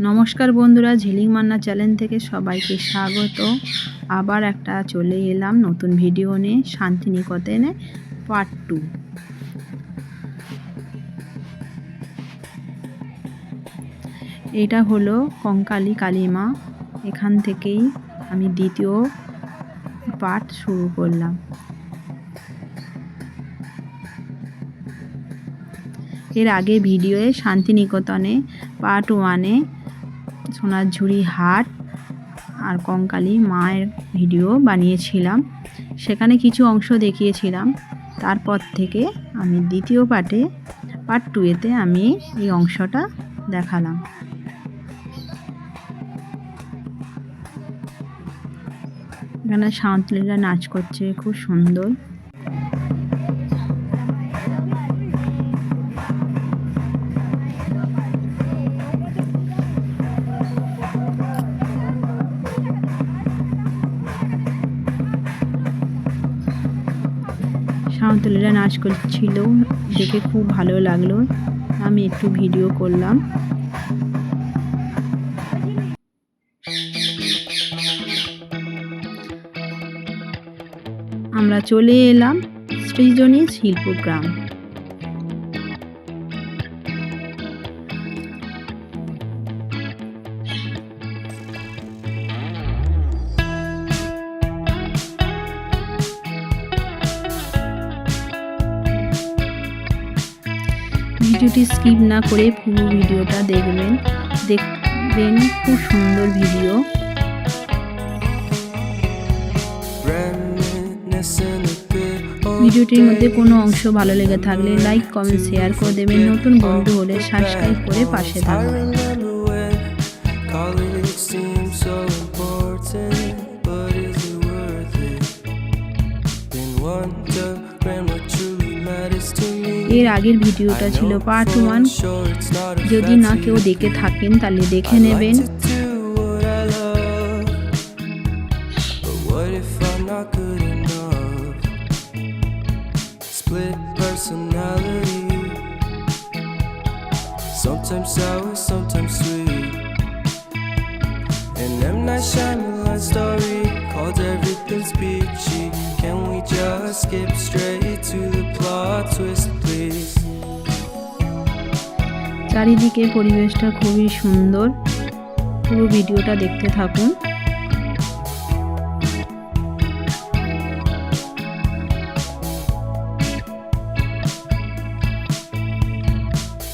নমস্কার বন্ধুরা, ঝিলিং মান্না চ্যানেল থেকে সবাইকে স্বাগত। আবার একটা চলে এলাম নতুন ভিডিও নিয়ে, শান্তিনিকেতনে পার্ট টু এটা হলো কঙ্কালী কালীমা। এখান থেকেই আমি দ্বিতীয় পার্ট শুরু করলাম। এর আগে ভিডিওয়ে শান্তিনিকেতনে পার্ট ওয়ানে সোনারঝুরি হাট আর কঙ্কালী মায়ের ভিডিও বানিয়েছিলাম। সেখানে কিছু অংশ দেখিয়েছিলাম। তারপর থেকে আমি দ্বিতীয় পার্টে পার্ট টুয়েতে আমি এই অংশটা দেখালাম। এখানে সাঁওতালিরা নাচ করছে, খুব সুন্দর। সাঁওতালিরা নাচ করছিল, দেখে খুব ভালো লাগল। আমি একটু ভিডিও করলাম। আমরা চলে এলাম সৃজনী শিল্পগ্রাম। ভিডিওটি স্কিপ না করে পুরো ভিডিওটা দেখবেন। দেখবেন খুব সুন্দর ভিডিও। ভিডিওটির মধ্যে কোনো অংশ ভালো লেগে থাকলে লাইক, কমেন্ট, শেয়ার করে দেবেন। নতুন বন্ধু হলে সাবস্ক্রাইব করে পাশে থাকবেন এর আগের ভিডিওটা ছিল part one Sure, it's not a যদি না কেউ দেখে থাকেন তাহলে দেখে নেবেন to do what I love, but what if I'm not good enough? Split personality, sometimes sour, sometimes sweet. An M Night Shyamalan story called Everything's Peachy. Can we just skip straight to the plot twist, চারিদিকে পরিবেশটা খুবই সুন্দর পুরো ভিডিওটা দেখতে থাকুন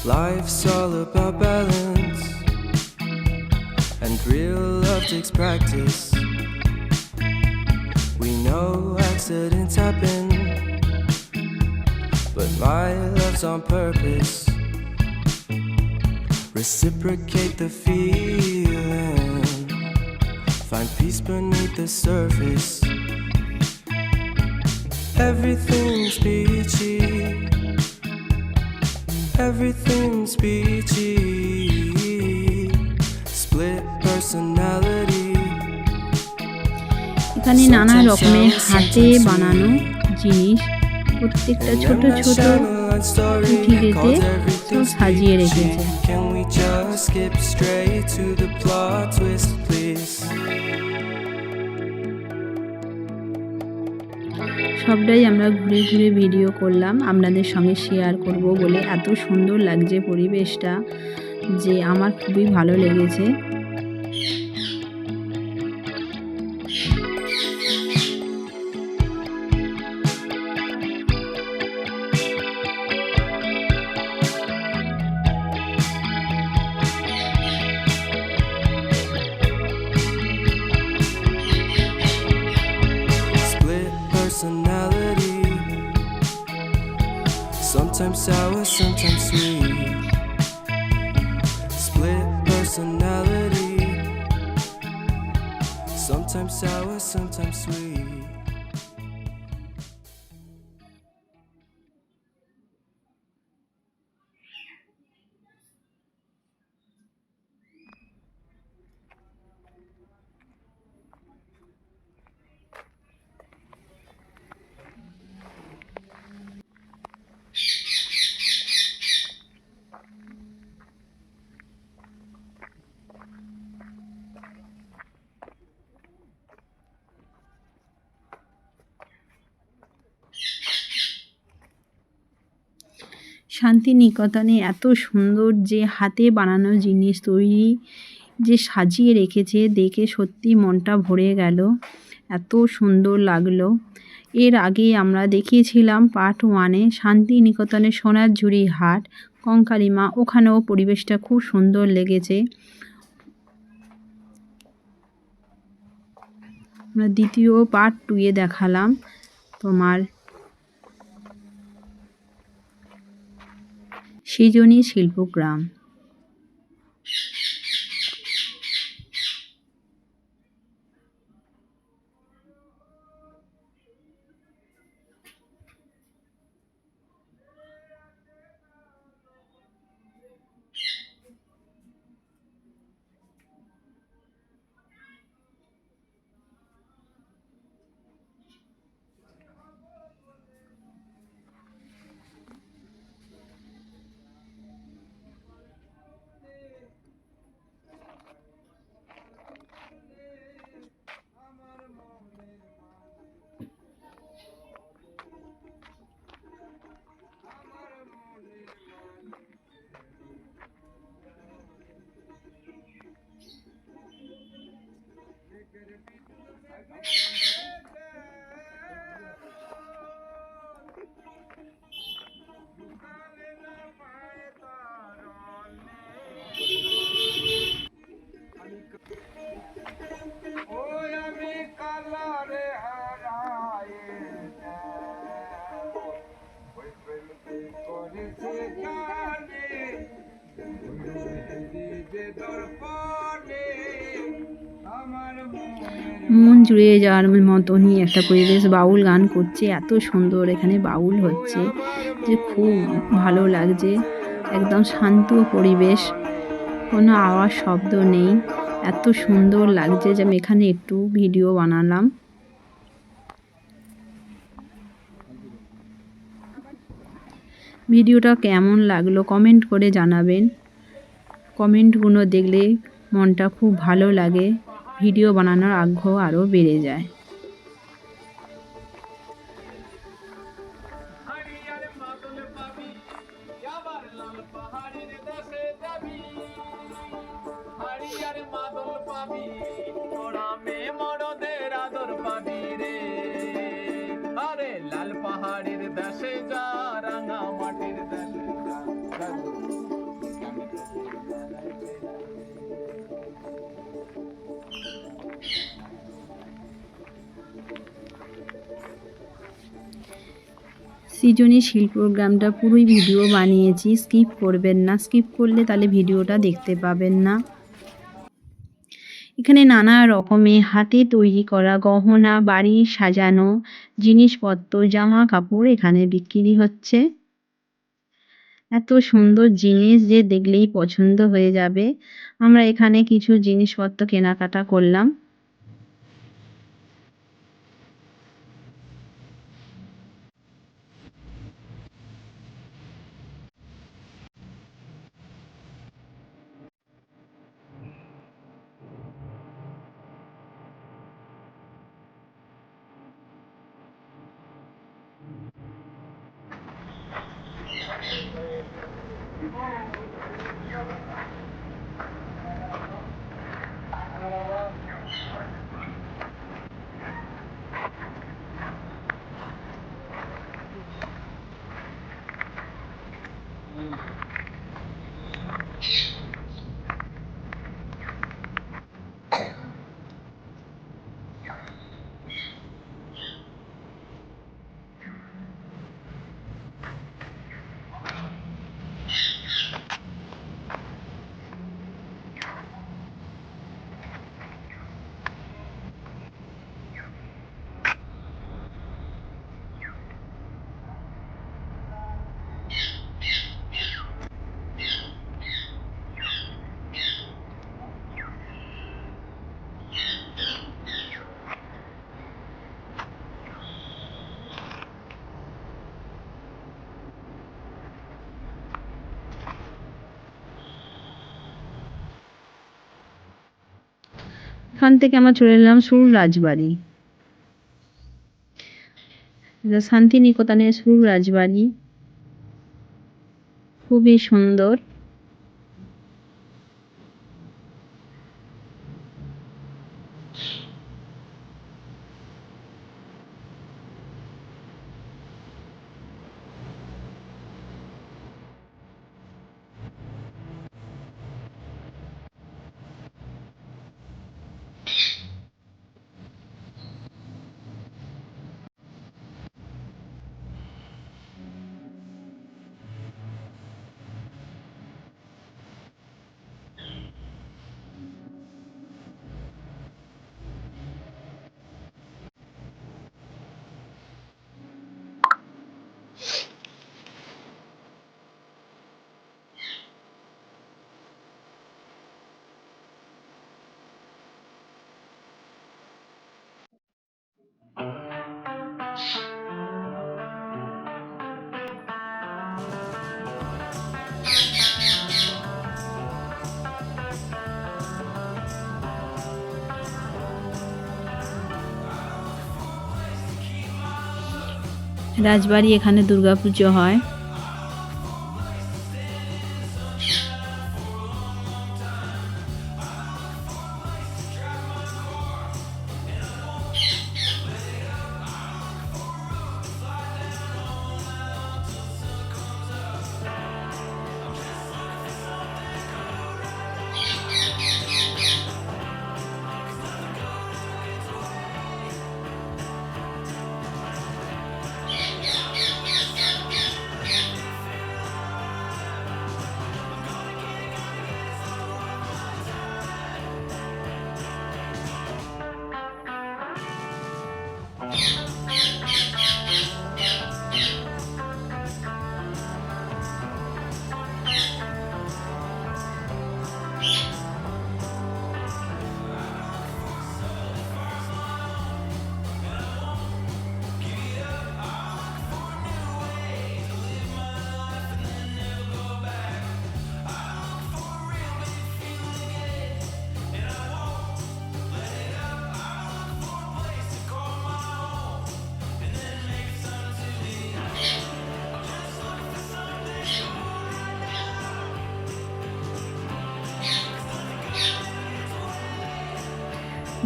Life's all about balance, and real love takes practice. We know accidents happen, but my love's on purpose. Reciprocate the feeling, find peace beneath the surface. Everything's peachy. Everything's peachy. Split personality. এখানে নানা রকমের হাতে বানানো জিনিস প্রত্যেকটা ছোট ছোট সাজিয়ে রেখেছে? সবটাই আমরা ঘুরে ঘুরে ভিডিও করলাম। আপনাদের সঙ্গে শেয়ার করব বলে এত সুন্দর লাগছে পরিবেশটা যে আমার খুবই ভালো লেগেছে। Sometimes sour, sometimes sweet. Split personality. Sometimes sour, sometimes sweet. শান্তিনিকেতনে এত সুন্দর যে হাতে বানানো জিনিস তৈরি, যে সাজিয়ে রেখেছে, দেখে সত্যি মনটা ভরে গেল। এত সুন্দর লাগল। এর আগে আমরা দেখিয়েছিলাম পার্ট ওয়ানে শান্তিনিকেতনের সোনার ঝুড়ি হাট, কঙ্কালিমা, ওখানেও পরিবেশটা খুব সুন্দর লেগেছে। আমরা দ্বিতীয় পার্ট টুয়ে দেখালাম তোমার সৃজনী শিল্পগ্রাম। মনের মন জুড়ে যাওয়ার মতনই একটা পরিবেশ বাউল গান করছে, এত সুন্দর এখানে বাউল হচ্ছে, যে খুব ভালো লাগছে, একদম শান্ত পরিবেশ, কোনো আওয়াজ শব্দ নেই, এত সুন্দর লাগছে যে আমি এখানে একটু ভিডিও বানালাম। ভিডিওটা কেমন লাগল কমেন্ট করে জানাবেন, কমেন্টগুলো দেখলে মনটা খুব ভালো লাগে। ভিডিও বানানোর আগ্রহ আরও বেড়ে যায়। সৃজনী শিল্পগ্রামটা পুরোই ভিডিও বানিয়েছি, স্কিপ করবেন না। স্কিপ করলে তাহলে ভিডিওটা দেখতে পাবেন না। এখানে নানা রকমের হাতে তৈরি করা গহনা, বাড়ি সাজানো জিনিসপত্র, জামা কাপড় এখানে বিক্রি হচ্ছে। এত সুন্দর জিনিস যে দেখলেই পছন্দ হয়ে যাবে। আমরা এখানে কিছু জিনিসপত্র কেনাকাটা করলাম। um, এখান থেকে আমরা চলে এলাম সুর রাজবাড়ি। শান্তিনিকেতনের সুর রাজবাড়ি। খুবই সুন্দর। রাজবাড়ি এখানে দুর্গাপুজো হয়।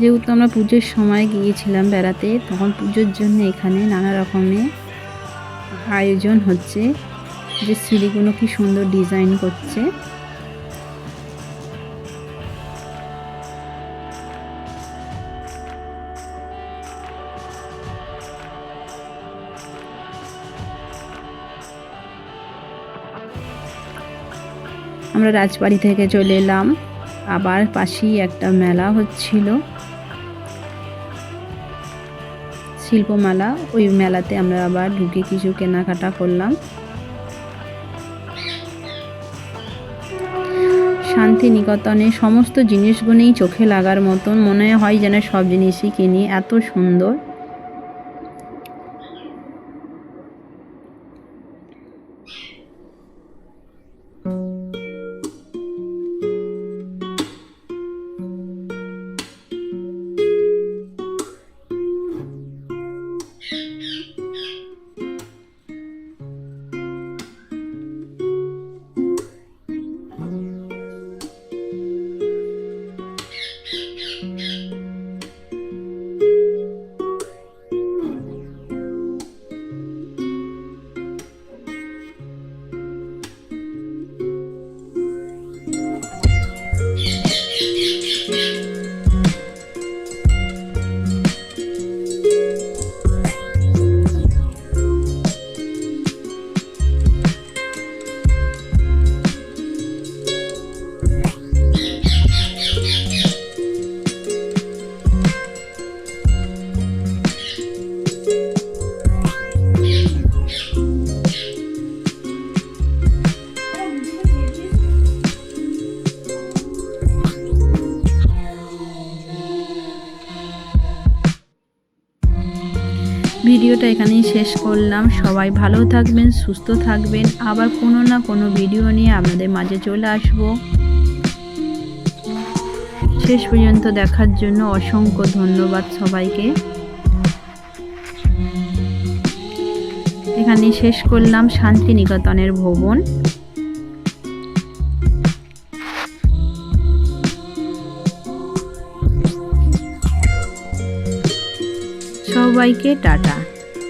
যেহেতু আমরা পুজোর সময় গিয়েছিলাম বেড়াতে, তখন পুজোর জন্য এখানে নানা রকমের আয়োজন হচ্ছে। যে সিঁড়িগুলো কি সুন্দর ডিজাইন করছে। আমরা রাজবাড়ি থেকে চলে এলাম। আবার পাশেই একটা মেলা হচ্ছিল। শিল্প মেলা ওই মেলাতে আমরা আবার ঢুকে কিছু কেনাকাটা করলাম। শান্তিনিকেতনে সমস্ত জিনিসগুলোই চোখে লাগার মতন মনে হয় যেন সব জিনিসই কিনি, এত সুন্দর। করলাম সবাই ভালো থাকবেন, সুস্থ থাকবেন। আবার কোনো না কোনো ভিডিও নিয়ে আপনাদের মাঝে চলে আসব। শেষ পর্যন্ত দেখার জন্য অসংখ্য ধন্যবাদ সবাইকে। এখানে শেষ করলাম শান্তিনিকেতনের ভবন। সবাইকে টাটা।